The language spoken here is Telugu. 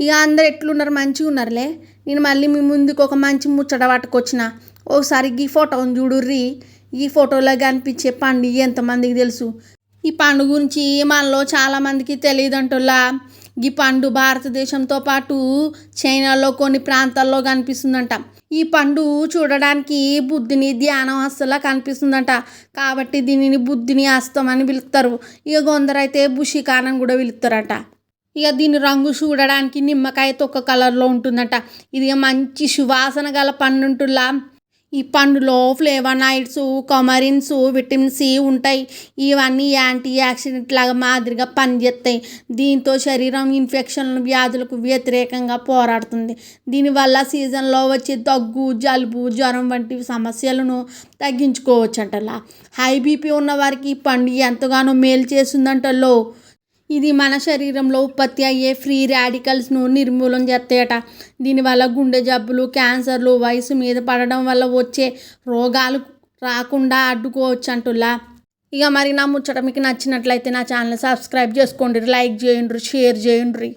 ఇక అందరు ఎట్లున్నారు? మంచిగా ఉన్నారులే. నేను మళ్ళీ మీ ముందుకు ఒక మంచి ముచ్చట పట్టుకొచ్చిన. ఒకసారి ఈ ఫోటోని చూడుర్రి. ఈ ఫోటోలో కనిపించే పండుగ ఎంతమందికి తెలుసు? ఈ పండుగ గురించి మనలో చాలామందికి తెలియదంటుల్లా ఈ పండు భారతదేశంతో పాటు చైనాలో కొన్ని ప్రాంతాల్లో కనిపిస్తుందంట. ఈ పండు చూడడానికి బుద్ధిని ధ్యానం హస్తలా కనిపిస్తుందంట. కాబట్టి దీనిని బుద్ధిని అస్తం అని పిలుస్తారు. ఇక కొందరైతే బుషికానం కూడా పిలుస్తారట. ఇక దీని రంగు చూడడానికి నిమ్మకాయ తొక్క కలర్లో ఉంటుందట. ఇది మంచి సువాసన గల పండు ఈ పండులో ఫ్లేవనాయిడ్స్ కొమరిన్స్ విటమిన్ సి ఉంటాయి. ఇవన్నీ యాంటీ యాక్సిడెంట్ లాగా మాదిరిగా పనిచేస్తాయి. దీంతో శరీరం ఇన్ఫెక్షన్లు వ్యాధులకు వ్యతిరేకంగా పోరాడుతుంది. దీనివల్ల సీజన్లో వచ్చే దగ్గు జలుబు జ్వరం వంటి సమస్యలను తగ్గించుకోవచ్చంటలా. హై బీపీ ఉన్న వారికి ఈ పండు ఎంతగానో మేలు చేస్తుందంటలో. ఇది మన శరీరంలో ఉత్పత్తి అయ్యే ఫ్రీ రాడికల్స్ను నిర్మూలన చేస్తాయట. దీనివల్ల గుండె జబ్బులు క్యాన్సర్లు వయసు మీద పడడం వల్ల వచ్చే రోగాలు రాకుండా అడ్డుకోవచ్చు అంటులా ఇక మరి నా ముచ్చట మీకు నచ్చినట్లయితే నా ఛానల్ సబ్స్క్రైబ్ చేసుకోండి. లైక్ చేయండి షేర్ చేయండి.